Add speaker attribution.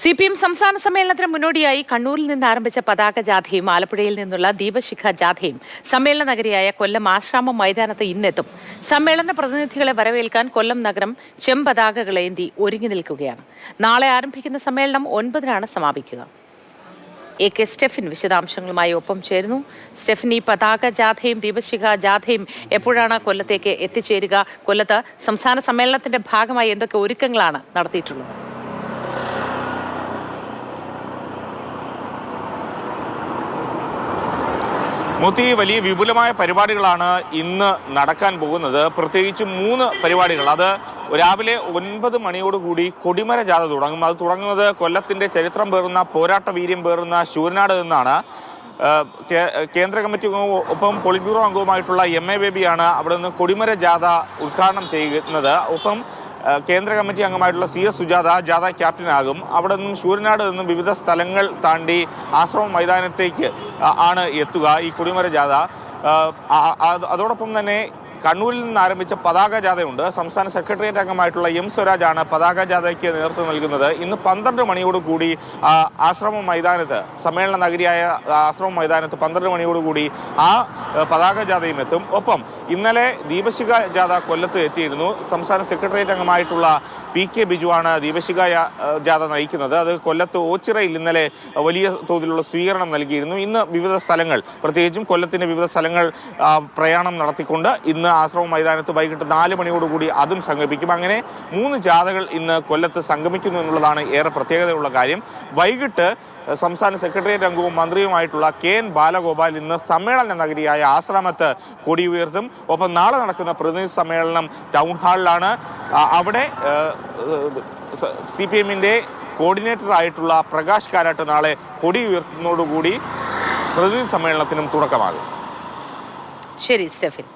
Speaker 1: C P M സംസ്ഥാന സമ്മേളനത്തിന് മുന്നോടിയായി കണ്ണൂരിൽ നിന്ന് ആരംഭിച്ച പതാക ജാഥയും ആലപ്പുഴയിൽ നിന്നുള്ള ദീപശിഖ ജാഥയും സമ്മേളന നഗരിയായ കൊല്ലം ആശ്രാമം മൈതാനത്ത് ഇന്നെത്തും. സമ്മേളന പ്രതിനിധികളെ വരവേൽക്കാൻ കൊല്ലം നഗരം ചെമ്പതാകകളേന്തി ഒരുങ്ങി നിൽക്കുകയാണ്. നാളെ ആരംഭിക്കുന്ന സമ്മേളനം ഒൻപതിനാണ് സമാപിക്കുക. എ കെ സ്റ്റെഫിൻ വിശദാംശങ്ങളുമായി ഒപ്പം ചേരുന്നു. സ്റ്റെഫിൻ ഈ പതാക ജാഥയും ദീപശിഖ ജാഥയും എപ്പോഴാണ് കൊല്ലത്തേക്ക് എത്തിച്ചേരുക? കൊല്ലത്ത് സംസ്ഥാന സമ്മേളനത്തിന്റെ ഭാഗമായി എന്തൊക്കെ ഒരുക്കങ്ങളാണ് നടത്തിയിട്ടുള്ളത്?
Speaker 2: മൂത്തി വലിയ വിപുലമായ പരിപാടികളാണ് ഇന്ന് നടക്കാൻ പോകുന്നത്. പ്രത്യേകിച്ച് മൂന്ന് പരിപാടികൾ. അത് രാവിലെ ഒൻപത് മണിയോടുകൂടി കൊടിമര ജാഥ തുടങ്ങും. അത് തുടങ്ങുന്നത് കൊല്ലത്തിന്റെ ചരിത്രം പേറുന്ന പോരാട്ട വീര്യം പേറുന്ന ശൂരനാട് നിന്നാണ് കേന്ദ്ര കമ്മിറ്റി ഒപ്പം പോളിറ്റ് ബ്യൂറോ അംഗവുമായിട്ടുള്ള എം എ ബേബിയാണ് അവിടെ നിന്ന് കൊടിമര ജാഥ ഉദ്ഘാടനം ചെയ്യുന്നത്. ഒപ്പം കേന്ദ്ര കമ്മിറ്റി അംഗമായിട്ടുള്ള സി എസ് സുജാത ജാഥ ക്യാപ്റ്റനാകും അവിടെ നിന്നും ശൂരനാട് നിന്നും വിവിധ സ്ഥലങ്ങൾ താണ്ടി ആശ്രമ മൈതാനത്തേക്ക് ആണ് എത്തുക ഈ കുടിമര ജാഥ. അതോടൊപ്പം തന്നെ കണ്ണൂരിൽ നിന്ന് ആരംഭിച്ച പതാക ജാഥയുണ്ട്. സംസ്ഥാന സെക്രട്ടേറിയറ്റ് അംഗമായിട്ടുള്ള എം സ്വരാജാണ് പതാക ജാഥയ്ക്ക് നേതൃത്വം നൽകുന്നത്. ഇന്ന് പന്ത്രണ്ട് മണിയോടുകൂടി കൂടി ആശ്രമം മൈതാനത്ത് സമ്മേളന നഗരിയായ ആശ്രമ മൈതാനത്ത് പന്ത്രണ്ട് മണിയോടുകൂടി ആ പതാക ജാഥയും എത്തും. ഒപ്പം ഇന്നലെ ദീപശിഖ ജാഥ കൊല്ലത്ത് എത്തിയിരുന്നു. സംസ്ഥാന സെക്രട്ടേറിയറ്റ് അംഗമായിട്ടുള്ള പി കെ ബിജുവാണ് ദീപശിഖ ജാഥ നയിക്കുന്നത്. അത് കൊല്ലത്ത് ഓച്ചിറയിൽ ഇന്നലെ വലിയ തോതിലുള്ള സ്വീകരണം നൽകിയിരുന്നു. ഇന്ന് വിവിധ സ്ഥലങ്ങൾ പ്രത്യേകിച്ചും കൊല്ലത്തിന്റെ വിവിധ സ്ഥലങ്ങൾ പ്രയാണം നടത്തിക്കൊണ്ട് ഇന്ന് ആശ്രമ മൈതാനത്ത് വൈകിട്ട് നാല് മണിയോടുകൂടി അതും സംഗമിക്കും അങ്ങനെ മൂന്ന് ജാഥകൾ ഇന്ന് കൊല്ലത്ത് സംഗമിക്കുന്നു എന്നുള്ളതാണ് ഏറെ പ്രത്യേകതയുള്ള കാര്യം. വൈകിട്ട് സംസ്ഥാന സെക്രട്ടേറിയറ്റ് അംഗവും മന്ത്രിയുമായിട്ടുള്ള കെ എൻ ബാലഗോപാൽ ഇന്ന് സമ്മേളന നഗരിയായ ആശ്രമത്ത് കൊടി ഉയർത്തും ഒപ്പം നാളെ നടക്കുന്ന പ്രതിനിധി സമ്മേളനം ടൗൺ ഹാളിലാണ്. അവിടെ സി പി എമ്മിന്റെ കോർഡിനേറ്ററായിട്ടുള്ള പ്രകാശ് കാരാട്ട് നാളെ കൊടി ഉയർത്തുന്നതോടുകൂടി പ്രതിനിധി സമ്മേളനത്തിനും തുടക്കമാകും.
Speaker 1: ശരി സ്റ്റെഫിൻ.